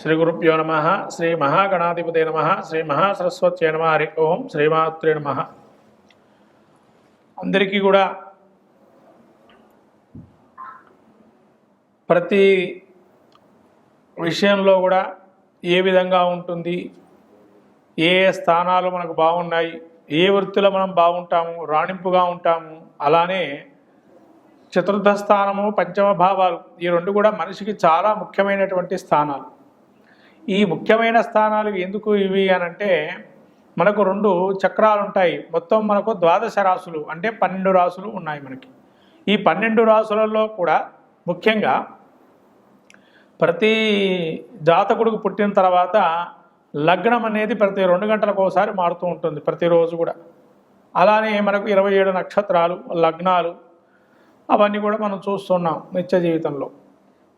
శ్రీ గురుభ్యో నమ శ్రీ మహాగణాధిపతి నమ శ్రీ మహాసరస్వత్యై నమ హరి ఓం శ్రీమాత్రే నమ. అందరికీ కూడా ప్రతి విషయంలో కూడా ఏ విధంగా ఉంటుంది ఏ ఏ స్థానాలు మనకు బాగున్నాయి ఏ వృత్తిలో మనం బాగుంటాము రాణింపుగా ఉంటాము అలానే చతుర్థ స్థానము పంచమ భావాలు ఈ రెండు కూడా మనిషికి చాలా ముఖ్యమైనటువంటి స్థానాలు. ఈ ముఖ్యమైన స్థానాలు ఎందుకు ఇవి అనంటే మనకు రెండు చక్రాలు ఉంటాయి. మొత్తం మనకు ద్వాదశ రాసులు అంటే పన్నెండు రాసులు ఉన్నాయి మనకి. ఈ పన్నెండు రాసులలో కూడా ముఖ్యంగా ప్రతి జాతకుడికి పుట్టిన తర్వాత లగ్నం అనేది ప్రతి రెండు గంటలకు ఒకసారి మారుతూ ఉంటుంది ప్రతిరోజు కూడా. అలానే మనకు ఇరవై ఏడు నక్షత్రాలు లగ్నాలు అవన్నీ కూడా మనం చూస్తున్నాం నిత్య జీవితంలో.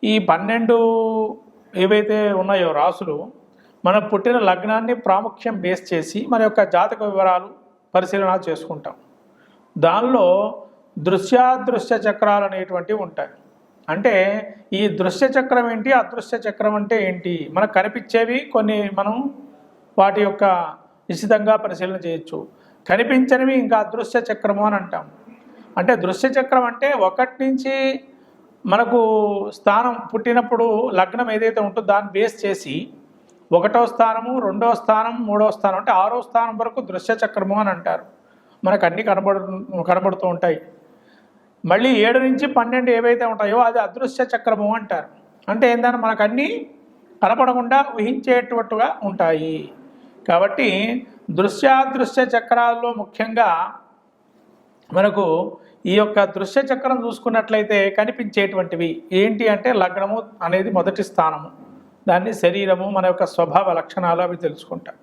ఈ పన్నెండు ఏవైతే ఉన్నాయో రాసులు మన పుట్టిన లగ్నాన్ని ప్రాముఖ్యం బేస్ చేసి మన యొక్క జాతక వివరాలు పరిశీలన చేసుకుంటాం. దానిలో దృశ్యాదృశ్య చక్రాలు అనేటువంటివి ఉంటాయి. అంటే ఈ దృశ్య చక్రం ఏంటి అదృశ్య చక్రం అంటే ఏంటి? మనకు కనిపించేవి కొన్ని మనం వాటి యొక్క నిశ్చితంగా పరిశీలన చేయొచ్చు. కనిపించనివి ఇంకా అదృశ్య చక్రము అని అంటాం. అంటే దృశ్య చక్రం అంటే ఒకటి నుంచి మనకు స్థానం పుట్టినప్పుడు లగ్నం ఏదైతే ఉంటుందో దాన్ని బేస్ చేసి ఒకటో స్థానము రెండో స్థానం మూడో స్థానం అంటే ఆరో స్థానం వరకు దృశ్య చక్రము అని అంటారు. మనకు అన్నీ కనబడు కనబడుతూ ఉంటాయి. మళ్ళీ ఏడు నుంచి పన్నెండు ఏవైతే ఉంటాయో అది అదృశ్య చక్రము అంటారు. అంటే ఏంటంటే మనకు అన్నీ కనపడకుండా ఊహించేటట్టుగా ఉంటాయి. కాబట్టి దృశ్యాదృశ్య చక్రాల్లో ముఖ్యంగా మనకు ఈ యొక్క దృశ్య చక్రం చూసుకున్నట్లయితే కనిపించేటువంటివి ఏంటి అంటే లగ్నము అనేది మొదటి స్థానము. దాన్ని శరీరము మన యొక్క స్వభావ లక్షణాలు అవి తెలుసుకుంటాం.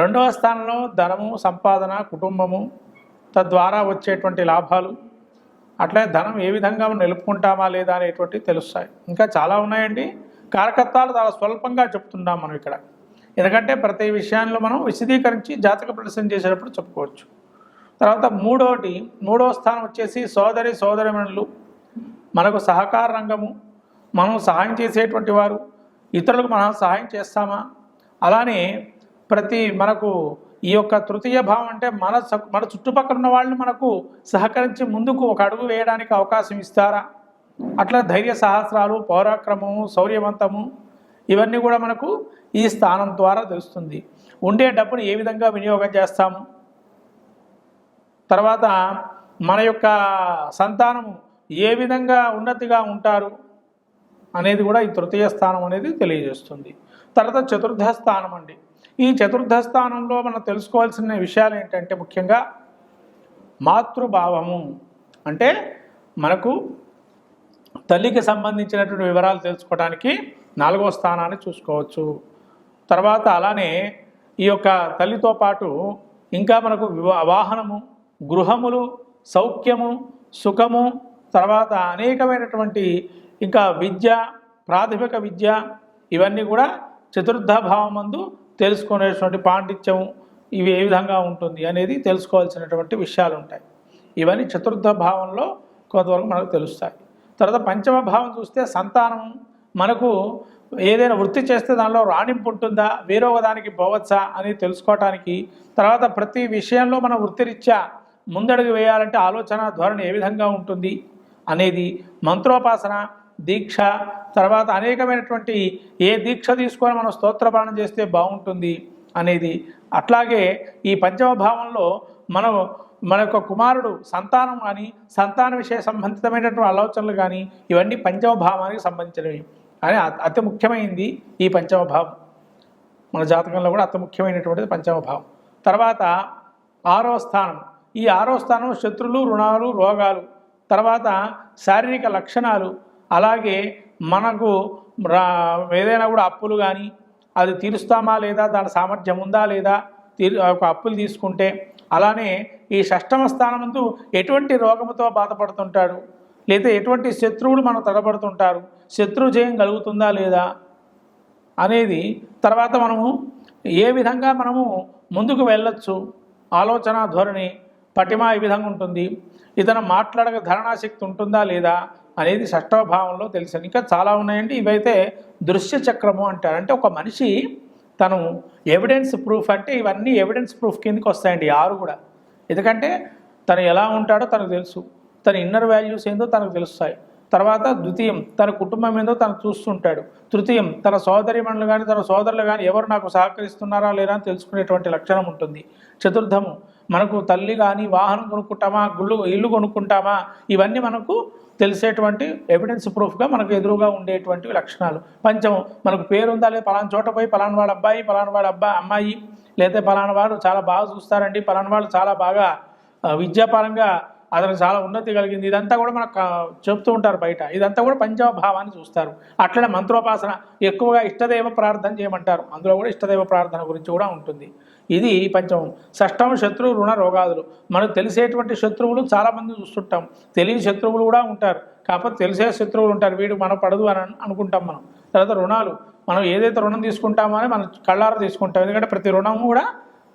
రెండవ స్థానంలో ధనము సంపాదన కుటుంబము తద్వారా వచ్చేటువంటి లాభాలు. అట్లే ధనం ఏ విధంగా నిలుపుకుంటామా లేదా అనేటువంటివి తెలుస్తాయి. ఇంకా చాలా ఉన్నాయండి. కారకత్వాలు చాలా స్వల్పంగా చెప్తున్నాం మనం ఇక్కడ. ఎందుకంటే ప్రతి విషయాల్లో మనం విశదీకరించి జాతక ప్రదర్శన చేసేటప్పుడు చెప్పుకోవచ్చు. తర్వాత మూడోటి మూడో స్థానం వచ్చేసి సోదరి సోదరిమణులు. మనకు సహకార రంగము మనం సహాయం చేసేటువంటి వారు ఇతరులకు మనం సహాయం చేస్తామా? అలానే ప్రతి మనకు ఈ యొక్క తృతీయ భావం అంటే మన స- మన చుట్టుపక్కల ఉన్న వాళ్ళని మనకు సహకరించి ముందుకు ఒక అడుగు వేయడానికి అవకాశం ఇస్తారా? అట్లా ధైర్య సహస్రాలు పౌరాక్రమము శౌర్యవంతము ఇవన్నీ కూడా మనకు ఈ స్థానం ద్వారా తెలుస్తుంది. ఉండే డబ్బును ఏ విధంగా వినియోగం చేస్తాము? తర్వాత మన యొక్క సంతానము ఏ విధంగా ఉన్నతిగా ఉంటారు అనేది కూడా ఈ తృతీయ స్థానం అనేది తెలియజేస్తుంది. తర్వాత చతుర్థ స్థానం అండి. ఈ చతుర్థ స్థానంలో మనం తెలుసుకోవాల్సిన విషయాలు ఏంటంటే ముఖ్యంగా మాతృభావము. అంటే మనకు తల్లికి సంబంధించినటువంటి వివరాలు తెలుసుకోవడానికి నాలుగో స్థానాన్ని చూసుకోవచ్చు. తర్వాత అలానే ఈ యొక్క తల్లితో పాటు ఇంకా మనకు వివా- వాహనము గృహములు సౌఖ్యము సుఖము తర్వాత అనేకమైనటువంటి ఇంకా విద్య ప్రాథమిక విద్య ఇవన్నీ కూడా చతుర్థ భావమందు తెలుసుకునేటువంటి పాండిత్యం ఇవి ఏ విధంగా ఉంటుంది అనేది తెలుసుకోవాల్సినటువంటి విషయాలు ఉంటాయి ఇవన్నీ చతుర్థ భావంలో కొంతవరకు మనకు తెలుస్తాయి. తర్వాత పంచమ భావం చూస్తే సంతానం మనకు ఏదైనా వృత్తి చేస్తే దానిలో రాణింపు ఉంటుందా వేరొక దానికి పోవచ్చా అని తెలుసుకోవటానికి తర్వాత ప్రతి విషయంలో మన వృత్తిరీత్యా ముందడుగు వేయాలంటే ఆలోచన ధోరణి ఏ విధంగా ఉంటుంది అనేది మంత్రోపాసన దీక్ష తర్వాత అనేకమైనటువంటి ఏ దీక్ష తీసుకొని మనం స్తోత్రపాలన చేస్తే బాగుంటుంది అనేది. అట్లాగే ఈ పంచమ భావంలో మనం మన యొక్క కుమారుడు సంతానం కానీ సంతాన విషయ సంబంధితమైనటువంటి ఆలోచనలు కానీ ఇవన్నీ పంచమ భావానికి సంబంధించినవి అని అతి ముఖ్యమైనది ఈ పంచమ భావం. మన జాతకంలో కూడా అతి ముఖ్యమైనటువంటిది పంచమ భావం. తర్వాత ఆరో స్థానం. ఈ ఆరో స్థానం శత్రులు రుణాలు రోగాలు తర్వాత శారీరక లక్షణాలు అలాగే మనకు రా ఏదైనా కూడా అప్పులు కానీ అది తీరుస్తామా లేదా దాని సామర్థ్యం ఉందా లేదా తీరు ఒక అప్పులు తీసుకుంటే అలానే ఈ షష్టమ స్థానమందు ఎటువంటి రోగముతో బాధపడుతుంటాడు? లేదా ఎటువంటి శత్రువులు మనం తడబడుతుంటారు? శత్రు జయం కలుగుతుందా లేదా? అనేది తర్వాత మనము ఏ విధంగా మనము ముందుకు వెళ్ళొచ్చు? ఆలోచన ధోరణి పటిమ ఈ విధంగా ఉంటుంది. ఇతను మాట్లాడక ధరణాశక్తి ఉంటుందా లేదా అనేది షష్టవ భావంలో తెలిసింది ఇంకా చాలా ఉన్నాయండి. ఇవైతే దృశ్య చక్రము అంటారు. అంటే ఒక మనిషి తను ఎవిడెన్స్ ప్రూఫ్ అంటే ఇవన్నీ ఎవిడెన్స్ ప్రూఫ్ కిందకి వస్తాయండి. ఆరు కూడా. ఎందుకంటే తను ఎలా ఉంటాడో తనకు తెలుసు. తన ఇన్నర్ వాల్యూస్ ఏందో తనకు తెలుస్తాయి. తర్వాత ద్వితీయం తన కుటుంబం ఏందో తను చూస్తుంటాడు. తృతీయం తన సోదరిమణులు కానీ తన సోదరులు కానీ ఎవరు నాకు సహకరిస్తున్నారా లేరా అని తెలుసుకునేటువంటి లక్షణం ఉంటుంది. చతుర్థము మనకు తల్లి కానీ వాహనం కొనుక్కుంటామా గుళ్ళు ఇల్లు కొనుక్కుంటామా ఇవన్నీ మనకు తెలిసేటువంటి ఎవిడెన్స్ ప్రూఫ్గా మనకు ఎదురుగా ఉండేటువంటి లక్షణాలు. పంచమం మనకు పేరు ఉందా లేదా? పలానా చోట పోయి పలానా వాడు అబ్బాయి పలానా వాడు అబ్బాయి అమ్మాయి లేదా పలానా వాడు చాలా బాగా చూస్తారండి పలానా వాళ్ళు చాలా బాగా విద్యాపరంగా అతను చాలా ఉన్నతి కలిగింది. ఇదంతా కూడా మనకు చెప్తూ ఉంటారు బయట. ఇదంతా కూడా పంచమభావాన్ని చూస్తారు. అట్లనే మంత్రోపాసన ఎక్కువగా ఇష్టదైవ ప్రార్థన చేయమంటారు. అందులో కూడా ఇష్టదైవ ప్రార్థన గురించి కూడా ఉంటుంది. ఇది పంచమం. షష్టం శత్రువు రుణ రోగాదులు. మనకు తెలిసేటువంటి శత్రువులు చాలామంది చూస్తుంటాం. తెలియని శత్రువులు కూడా ఉంటారు. కాకపోతే తెలిసే శత్రువులు ఉంటారు. వీడు మనం పడదు అని అనుకుంటాం మనం. తర్వాత రుణాలు. మనం ఏదైతే రుణం తీసుకుంటామో అని మనం కళ్ళారా తీసుకుంటాం. ఎందుకంటే ప్రతి రుణం కూడా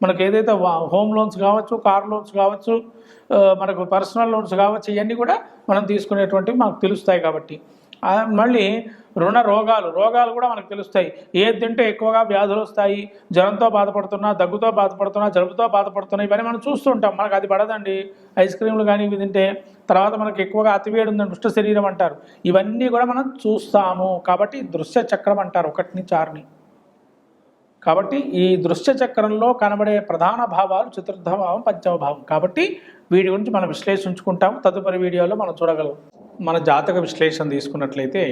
మనకు ఏదైతే వా- హోమ్ లోన్స్ కావచ్చు కార్ లోన్స్ కావచ్చు మనకు పర్సనల్ లోన్స్ కావచ్చు ఇవన్నీ కూడా మనం తీసుకునేటువంటివి మనకు తెలుస్తాయి కాబట్టి. మళ్ళీ రుణ రోగాలు రోగాలు కూడా మనకు తెలుస్తాయి. ఏది తింటే ఎక్కువగా వ్యాధులు వస్తాయి జ్వరంతో బాధపడుతున్నా దగ్గుతో బాధపడుతున్నా జలుబుతో బాధపడుతున్నా ఇవన్నీ మనం చూస్తుంటాం మనకు అది పడదండి. ఐస్ క్రీమ్లు కానీ ఇవి తింటే తర్వాత మనకు ఎక్కువగా అతివేడి ఉందని దుష్ట శరీరం అంటారు. ఇవన్నీ కూడా మనం చూస్తాము. కాబట్టి దృశ్య చక్రం అంటారు ఒకటి నుంచి ఆరుని కాబట్టి ఈ దృశ్య చక్రంలో కనబడే ప్రధాన భావాలు చతుర్థ భావం పంచమ భావం కాబట్టి వీటి గురించి మనం విశ్లేషించుకుంటాం తదుపరి వీడియోలో మనం చూడగలం మన జాతక విశ్లేషణ తీసుకున్నట్లయితే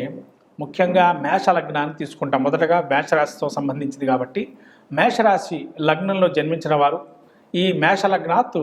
ముఖ్యంగా మేష లగ్నాన్ని తీసుకుంటాం. మొదటగా మేషరాశితో సంబంధించింది కాబట్టి మేషరాశి లగ్నంలో జన్మించిన వారు ఈ మేష లగ్నాత్తు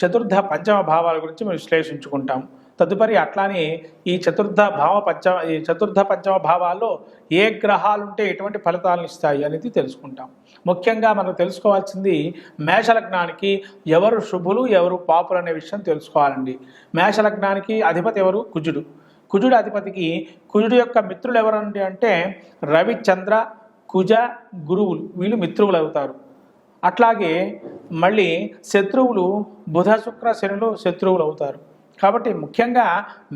చతుర్థ పంచమ భావాల గురించి మనం విశ్లేషించుకుంటాం తదుపరి అట్లానే ఈ చతుర్థ భావ పంచమ ఈ చతుర్థ పంచమ భావాల్లో ఏ గ్రహాలు ఉంటే ఎటువంటి ఫలితాలను ఇస్తాయి అనేది తెలుసుకుంటాం. ముఖ్యంగా మనం తెలుసుకోవాల్సింది మేషలగ్నానికి ఎవరు శుభులు ఎవరు పాపులు అనే విషయం తెలుసుకోవాలండి. మేషలగ్నానికి అధిపతి ఎవరు? కుజుడు. కుజుడు అధిపతికి కుజుడు యొక్క మిత్రులు ఎవరండి అంటే రవిచంద్ర కుజ గురువులు. వీళ్ళు మిత్రువులు అవుతారు. అట్లాగే మళ్ళీ శత్రువులు బుధ శుక్ర శనులు శత్రువులు అవుతారు. కాబట్టి ముఖ్యంగా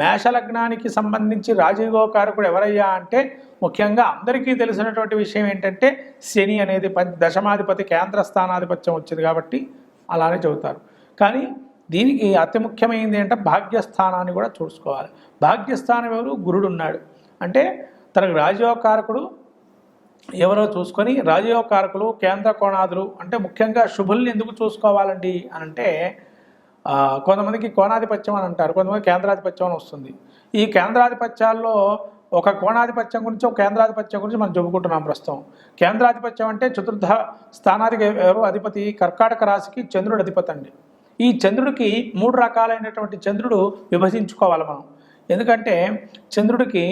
మేషలగ్నానికి సంబంధించి రాజయోగకారకుడు ఎవరయ్యా అంటే ముఖ్యంగా అందరికీ తెలిసినటువంటి విషయం ఏంటంటే శని అనేది దశమాధిపతి కేంద్ర స్థానాధిపత్యం వచ్చింది కాబట్టి అలానే చెబుతారు. కానీ దీనికి అతి ముఖ్యమైనది ఏంటంటే భాగ్యస్థానాన్ని కూడా చూసుకోవాలి. భాగ్యస్థానం ఎవరు? గురుడు ఉన్నాడు అంటే తనకు రాజయోగకారకుడు ఎవరో చూసుకొని రాజయోగకారకులు కేంద్ర కోణాదులు అంటే ముఖ్యంగా శుభుల్ని ఎందుకు చూసుకోవాలండి అని అంటే కొంతమందికి కోణాధిపత్యం అని అంటారు కొంతమంది కేంద్రాధిపత్యం అని వస్తుంది. ఈ కేంద్రాధిపత్యాల్లో ఒక కోణాధిపత్యం గురించి ఒక కేంద్రాధిపత్యం గురించి మనం చెప్పుకుంటున్నాం ప్రస్తుతం. కేంద్రాధిపత్యం అంటే చతుర్థ స్థానాధిక ఎవరు అధిపతి? కర్కాటక రాశికి చంద్రుడు అధిపతి అండి. ఈ చంద్రుడికి మూడు రకాలైనటువంటి చంద్రుడు విభజించుకోవాలి మనం. ఎందుకంటే చంద్రుడికి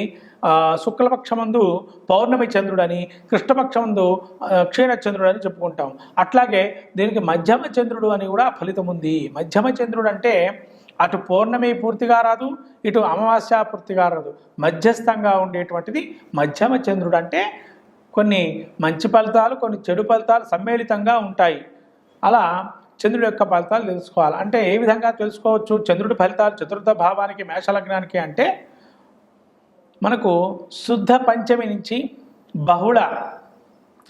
శుక్లపక్షమందు పౌర్ణమి చంద్రుడని కృష్ణపక్షమందు క్షీణ చంద్రుడు అని చెప్పుకుంటాం. అట్లాగే దీనికి మధ్యమ చంద్రుడు అని కూడా ఫలితం ఉంది మధ్యమ చంద్రుడు అంటే అటు పౌర్ణమి పూర్తిగా రాదు ఇటు అమావాస్య పూర్తిగా రాదు. మధ్యస్థంగా ఉండేటువంటిది మధ్యమ చంద్రుడు అంటే కొన్ని మంచి ఫలితాలు కొన్ని చెడు ఫలితాలు సమ్మేళితంగా ఉంటాయి. అలా చంద్రుడి యొక్క ఫలితాలు తెలుసుకోవాలి. అంటే ఏ విధంగా తెలుసుకోవచ్చు? చంద్రుడి ఫలితాలు చతుర్థ భావానికి మేషలగ్నానికి అంటే మనకు శుద్ధ పంచమి నుంచి బహుళ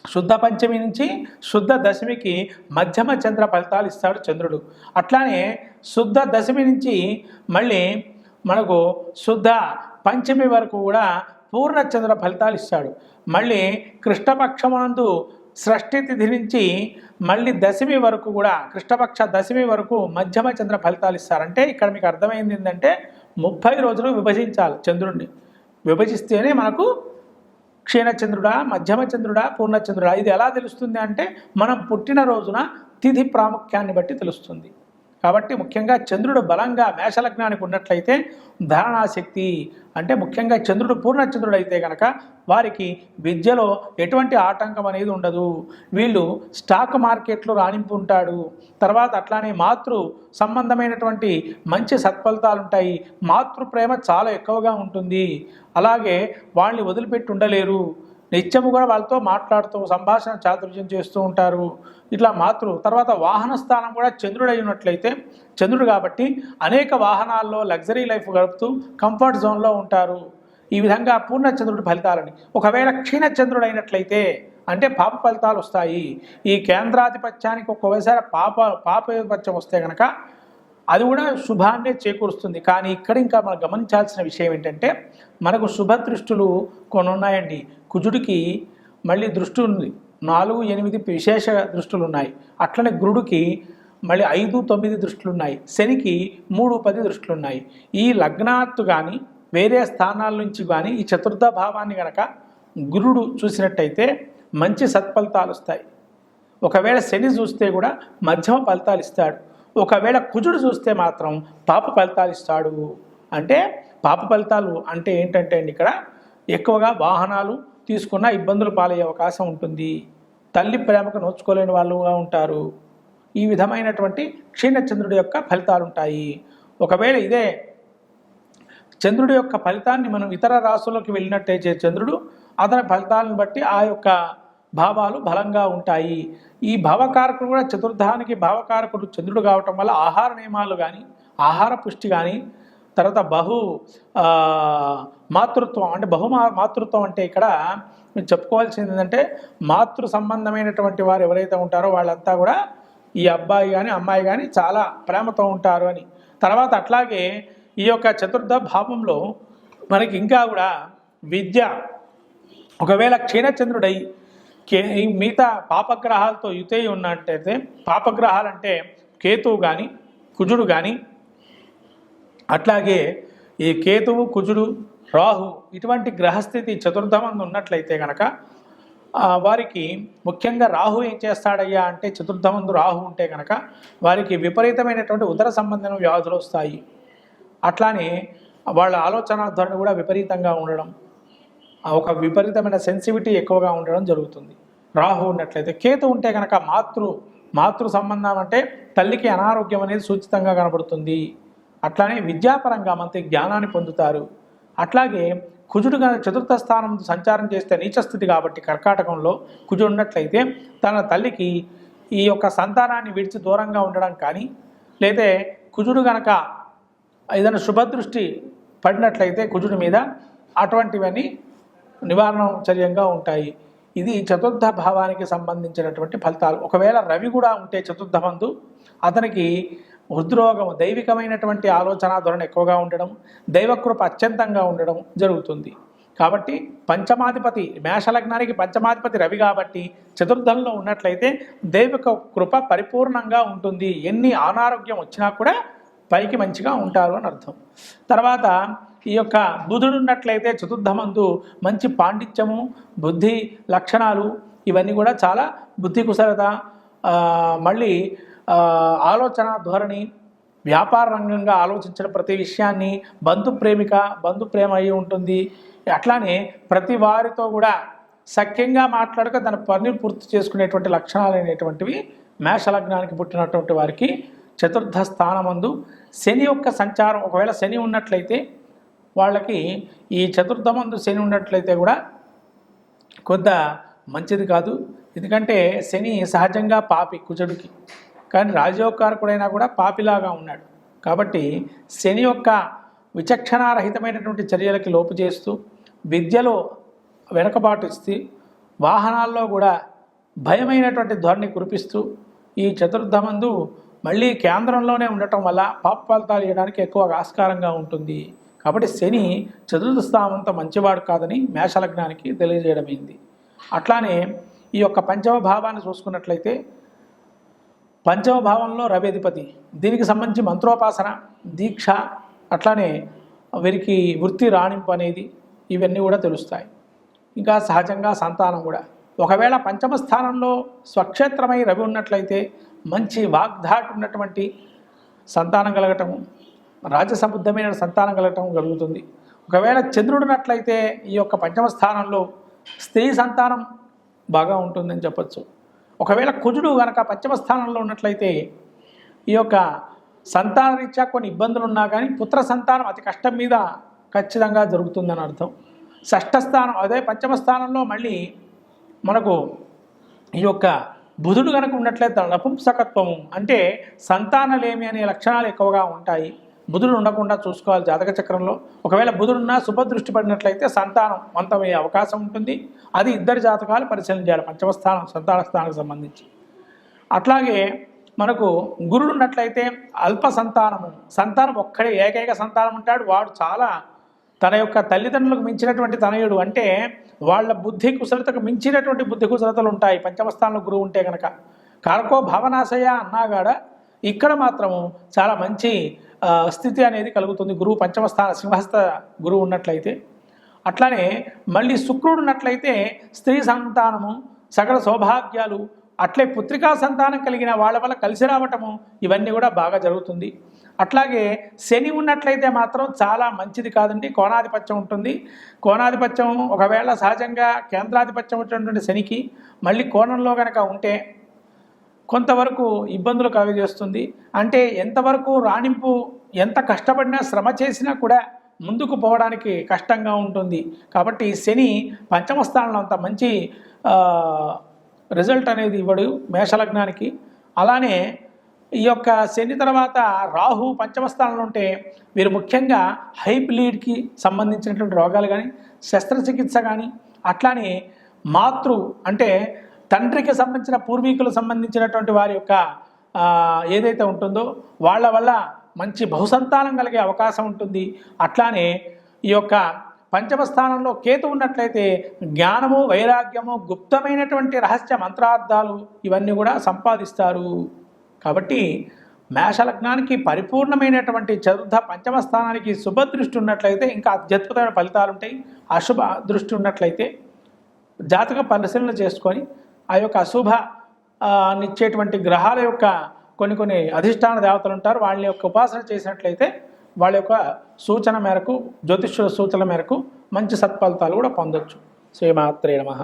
శుద్ధ పంచమి నుంచి శుద్ధ దశమికి మధ్యమ చంద్ర ఫలితాలు ఇస్తాడు చంద్రుడు. అట్లానే శుద్ధ దశమి నుంచి మళ్ళీ మనకు శుద్ధ పంచమి వరకు కూడా పూర్ణ చంద్ర ఫలితాలు ఇస్తాడు. మళ్ళీ కృష్ణపక్షమునందు షష్ఠి తిథి నుంచి మళ్ళీ దశమి వరకు కూడా కృష్ణపక్ష దశమి వరకు మధ్యమ చంద్ర ఫలితాలు ఇస్తారంటే ఇక్కడ మీకు అర్థమైంది ఏంటంటే ముప్పై రోజులు విభజించాలి చంద్రుడిని విభజిస్తేనే మనకు క్షీణచంద్రుడా మధ్యమచంద్రుడా పూర్ణచంద్రుడా. ఇది ఎలా తెలుస్తుంది అంటే మనం పుట్టిన రోజున తిథి ప్రాముఖ్యాన్ని బట్టి తెలుస్తుంది. కాబట్టి ముఖ్యంగా చంద్రుడు బలంగా మేషలగ్నానికి ఉన్నట్లయితే ధారణాశక్తి అంటే ముఖ్యంగా చంద్రుడు పూర్ణచంద్రుడు అయితే కనుక వారికి విద్యలో ఎటువంటి ఆటంకం అనేది ఉండదు. వీళ్ళు స్టాక్ మార్కెట్లో రాణింపు ఉంటాడు. తర్వాత అట్లానే మాతృ సంబంధమైనటువంటి మంచి సత్ఫలితాలు ఉంటాయి. మాతృ ప్రేమ చాలా ఎక్కువగా ఉంటుంది. అలాగే వాళ్ళని వదిలిపెట్టి ఉండలేరు. నిత్యము కూడా వాళ్ళతో మాట్లాడుతూ సంభాషణ చాతుర్యం చేస్తూ ఉంటారు. ఇట్లా మాతృ తర్వాత వాహన స్థానం కూడా చంద్రుడు అయినట్లయితే చంద్రుడు కాబట్టి అనేక వాహనాల్లో లగ్జరీ లైఫ్ గడుపుతూ కంఫర్ట్ జోన్లో ఉంటారు. ఈ విధంగా పూర్ణచంద్రుడి ఫలితాలని. ఒకవేళ క్షీణచంద్రుడు అయినట్లయితే అంటే పాప ఫలితాలు వస్తాయి. ఈ కేంద్రాధిపత్యానికి ఒక్కోసారి పాప పాపాధిపత్యం వస్తే కనుక అది కూడా శుభాన్నే చేకూరుస్తుంది. కానీ ఇక్కడ ఇంకా మనం గమనించాల్సిన విషయం ఏంటంటే మనకు శుభ దృష్టులు కొన్ని ఉన్నాయండి. కుజుడికి మళ్ళీ దృష్టి ఉంది. నాలుగు ఎనిమిది విశేష దృష్టులు ఉన్నాయి. అట్లనే గురుడికి మళ్ళీ ఐదు తొమ్మిది దృష్టిలు ఉన్నాయి. శనికి మూడు పది దృష్టిలు ఉన్నాయి. ఈ లగ్నాత్తు కానీ వేరే స్థానాల నుంచి కానీ ఈ చతుర్థ భావాన్ని గనక గురుడు చూసినట్టయితే మంచి సత్ఫలితాలు వస్తాయి. ఒకవేళ శని చూస్తే కూడా మధ్యమ ఫలితాలు ఇస్తాడు. ఒకవేళ కుజుడు చూస్తే మాత్రం పాప ఫలితాలు ఇస్తాడు. అంటే పాప ఫలితాలు అంటే ఏంటంటే అండి ఇక్కడ ఎక్కువగా వాహనాలు తీసుకున్న ఇబ్బందులు పాలయ్యే అవకాశం ఉంటుంది. తల్లి ప్రేమకు నోచుకోలేని వాళ్ళుగా ఉంటారు. ఈ విధమైనటువంటి క్షీణచంద్రుడి యొక్క ఫలితాలు ఉంటాయి. ఒకవేళ ఇదే చంద్రుడి యొక్క ఫలితాన్ని మనం ఇతర రాశుల్లోకి వెళ్ళినట్టయితే చంద్రుడు అతని ఫలితాలను బట్టి ఆ యొక్క భావాలు బలంగా ఉంటాయి. ఈ భావకారకుడు కూడా చతుర్థానికి భావకారకుడు చంద్రుడు కావటం వల్ల ఆహార నియమాలు కానీ ఆహార పుష్టి కానీ తర్వాత బహు మాతృత్వం అంటే బహుమా మాతృత్వం అంటే ఇక్కడ మీరు చెప్పుకోవాల్సింది ఏంటంటే మాతృ సంబంధమైనటువంటి వారు ఎవరైతే ఉంటారో వాళ్ళంతా కూడా ఈ అబ్బాయి కానీ అమ్మాయి కానీ చాలా ప్రేమతో ఉంటారు అని. తర్వాత అట్లాగే ఈ యొక్క చతుర్థ భావంలో మనకి ఇంకా కూడా విద్య. ఒకవేళ క్షీణచంద్రుడై మిగతా పాపగ్రహాలతో యుతయి ఉన్నట్టయితే పాపగ్రహాలు అంటే కేతువు కానీ కుజుడు కానీ అట్లాగే ఈ కేతువు కుజుడు రాహు ఇటువంటి గ్రహస్థితి చతుర్థమందు ఉన్నట్లయితే కనుక వారికి ముఖ్యంగా రాహు ఏం చేస్తాడయ్యా అంటే చతుర్థమందు రాహు ఉంటే కనుక వారికి విపరీతమైనటువంటి ఉదర సంబంధమైన వ్యాధులు వస్తాయి. అట్లానే వాళ్ళ ఆలోచన ధోరణి కూడా విపరీతంగా ఉండడం. ఒక విపరీతమైన సెన్సిటివిటీ ఎక్కువగా ఉండడం జరుగుతుంది. రాహు ఉన్నట్లయితే కేతు ఉంటే కనుక మాతృ మాతృ సంబంధం అంటే తల్లికి అనారోగ్యం అనేది సూచితంగా కనబడుతుంది. అట్లానే విద్యాపరంగా మంచి జ్ఞానాన్ని పొందుతారు. అట్లాగే కుజుడు కనుక చతుర్థ స్థానం సంచారం చేస్తే నీచస్థితి కాబట్టి కర్కాటకంలో కుజుడు ఉన్నట్లయితే తన తల్లికి ఈ యొక్క సంతానాన్ని విడిచి దూరంగా ఉండడం కానీ లేదా కుజుడు గనక ఏదైనా శుభదృష్టి పడినట్లయితే కుజుడి మీద అటువంటివన్నీ నివారణ చర్యంగా ఉంటాయి. ఇది చతుర్థ భావానికి సంబంధించినటువంటి ఫలితాలు. ఒకవేళ రవి కూడా ఉంటే చతుర్థ మందు అతనికి హృద్రోగం దైవికమైనటువంటి ఆలోచన ధోరణి ఎక్కువగా ఉండడం దైవకృప అత్యంతంగా ఉండడం జరుగుతుంది. కాబట్టి పంచమాధిపతి మేషలగ్నానికి పంచమాధిపతి రవి కాబట్టి చతుర్థంలో ఉన్నట్లయితే దైవిక కృప పరిపూర్ణంగా ఉంటుంది. ఎన్ని అనారోగ్యం వచ్చినా కూడా పైకి మంచిగా ఉంటారు అని అర్థం. తర్వాత ఈ యొక్క బుధుడు ఉన్నట్లయితే చతుర్థమందు మంచి పాండిత్యము బుద్ధి లక్షణాలు ఇవన్నీ కూడా చాలా బుద్ధి కుశలత మళ్ళీ ఆలోచన ధోరణి వ్యాపార రంగంగా ఆలోచించిన ప్రతి విషయాన్ని బంధు ప్రేమిక బంధు ప్రేమ అయి ఉంటుంది. అట్లానే ప్రతి వారితో కూడా సఖ్యంగా మాట్లాడక తన పని పూర్తి చేసుకునేటువంటి లక్షణాలు అనేటువంటివి మేషలగ్నానికి పుట్టినటువంటి వారికి చతుర్థ స్థానమందు శని యొక్క సంచారం ఒకవేళ శని ఉన్నట్లయితే వాళ్ళకి ఈ చతుర్థమందు శని ఉన్నట్లయితే కూడా కొంత మంచిది కాదు. ఎందుకంటే శని సహజంగా పాపి కుజుడికి. కానీ రాజయోగకారకుడైనా కూడా పాపిలాగా ఉన్నాడు. కాబట్టి శని యొక్క విచక్షణారహితమైనటువంటి చర్యలకి లోపు చేస్తూ విద్యలో వెనుకబాటు ఇస్తూ వాహనాల్లో కూడా భయమైనటువంటి ధోరణి కురిపిస్తూ ఈ చతుర్థమందు మళ్ళీ కేంద్రంలోనే ఉండటం వల్ల పాప ఫలితాలు ఇవ్వడానికి ఎక్కువ ఆస్కారంగా ఉంటుంది. కాబట్టి శని చతుర్థ స్థానంతో మంచివాడు కాదని మేషలగ్నానికి తెలియజేయడమైంది. అట్లానే ఈ యొక్క పంచమ భావాన్ని చూసుకున్నట్లయితే పంచమ భావంలో రవి అధిపతి దీనికి సంబంధించి మంత్రోపాసన దీక్ష అట్లానే వీరికి వృత్తి రాణింపు అనేది ఇవన్నీ కూడా తెలుస్తాయి. ఇంకా సహజంగా సంతానం కూడా. ఒకవేళ పంచమ స్థానంలో స్వక్షేత్రమై రవి ఉన్నట్లయితే మంచి వాగ్ధాట్ ఉన్నటువంటి సంతానం కలగటము రాజసబుద్ధమైన సంతానం కలగటం కలుగుతుంది ఒకవేళ చంద్రుడినట్లయితే ఈ యొక్క పంచమ స్థానంలో స్త్రీ సంతానం బాగా ఉంటుందని చెప్పచ్చు. ఒకవేళ కుజుడు కనుక పంచమ స్థానంలో ఉన్నట్లయితే ఈ యొక్క సంతాన రీత్యా కొన్ని ఇబ్బందులు ఉన్నా కానీ పుత్ర సంతానం అతి కష్టం మీద ఖచ్చితంగా జరుగుతుందని అర్థం. షష్ఠ స్థానం అదే పంచమ స్థానంలో మళ్ళీ మనకు ఈ యొక్క బుధుడు కనుక ఉన్నట్లయితే నపుంసకత్వము అంటే సంతానలేమి అనే లక్షణాలు ఎక్కువగా ఉంటాయి. బుధుడు ఉండకుండా చూసుకోవాలి జాతక చక్రంలో. ఒకవేళ బుధుడున్నా శుభదృష్టి పడినట్లయితే సంతానం వంతమయ్యే అవకాశం ఉంటుంది. అది ఇద్దరు జాతకాలు పరిశీలన చేయాలి. పంచమస్థానం సంతాన స్థానానికి సంబంధించి. అట్లాగే మనకు గురుడు ఉన్నట్లయితే అల్ప సంతానము. సంతానం ఒక్కడే ఏకైక సంతానం ఉంటాడు. వాడు చాలా తన యొక్క తల్లిదండ్రులకు మించినటువంటి తనయుడు. అంటే వాళ్ళ బుద్ధి కుశలతకు మించినటువంటి బుద్ధి కుశలతలు ఉంటాయి. పంచమస్థానంలో గురువు ఉంటే కనుక కారకో భవనాశయ అన్నాగాడ. ఇక్కడ మాత్రము చాలా మంచి స్థితి అనేది కలుగుతుంది. గురువు పంచమ స్థాన సింహస్థ గురువు ఉన్నట్లయితే. అట్లానే మళ్ళీ శుక్రుడు ఉన్నట్లయితే స్త్రీ సంతానము సకల సౌభాగ్యాలు అట్లే పుత్రికా సంతానం కలిగిన వాళ్ళ వల్ల కలిసి రావటము ఇవన్నీ కూడా బాగా జరుగుతుంది. అట్లాగే శని ఉన్నట్లయితే మాత్రం చాలా మంచిది కాదండి. కోణాధిపత్యం ఉంటుంది. కోణాధిపత్యం ఒకవేళ సహజంగా కేంద్రాధిపత్యం ఉన్నటువంటి శనికి మళ్ళీ కోణంలో కనుక ఉంటే కొంతవరకు ఇబ్బందులు కలుగజేస్తుంది. అంటే ఎంతవరకు రాణింపు ఎంత కష్టపడినా శ్రమ చేసినా కూడా ముందుకు పోవడానికి కష్టంగా ఉంటుంది. కాబట్టి శని పంచమ స్థానంలో అంత మంచి రిజల్ట్ అనేది ఇవ్వడు మేషలగ్నానికి. అలానే ఈ యొక్క శని తర్వాత రాహు పంచమ స్థానంలో ఉంటే వీరు ముఖ్యంగా హైప్ లీడ్కి సంబంధించినటువంటి రోగాలు కానీ శస్త్రచికిత్స కానీ అట్లానే మాతృ అంటే తండ్రికి సంబంధించిన పూర్వీకులకు సంబంధించినటువంటి వారి యొక్క ఏదైతే ఉంటుందో వాళ్ళ వల్ల మంచి బహుసంతానం కలిగే అవకాశం ఉంటుంది. అట్లానే ఈ యొక్క పంచమ స్థానంలో కేతు ఉన్నట్లయితే జ్ఞానము వైరాగ్యము గుప్తమైనటువంటి రహస్య మంత్రార్థాలు ఇవన్నీ కూడా సంపాదిస్తారు. కాబట్టి మేషలగ్నానికి పరిపూర్ణమైనటువంటి చతుర్థ పంచమ స్థానానికి శుభదృష్టి ఉన్నట్లయితే ఇంకా అత్యద్భుతమైన ఫలితాలు ఉంటాయి అశుభ దృష్టి ఉన్నట్లయితే జాతక పరిశీలన చేసుకొని ఆ యొక్క అశుభ నిచ్చేటువంటి గ్రహాల యొక్క కొన్ని కొన్ని అధిష్టాన దేవతలు ఉంటారు. వాళ్ళ యొక్క ఉపాసన చేసినట్లయితే వాళ్ళ యొక్క సూచన మేరకు జ్యోతిష్యుల సూచన మేరకు మంచి సత్ఫలితాలు కూడా పొందొచ్చు. శ్రీమాత్రే నమః.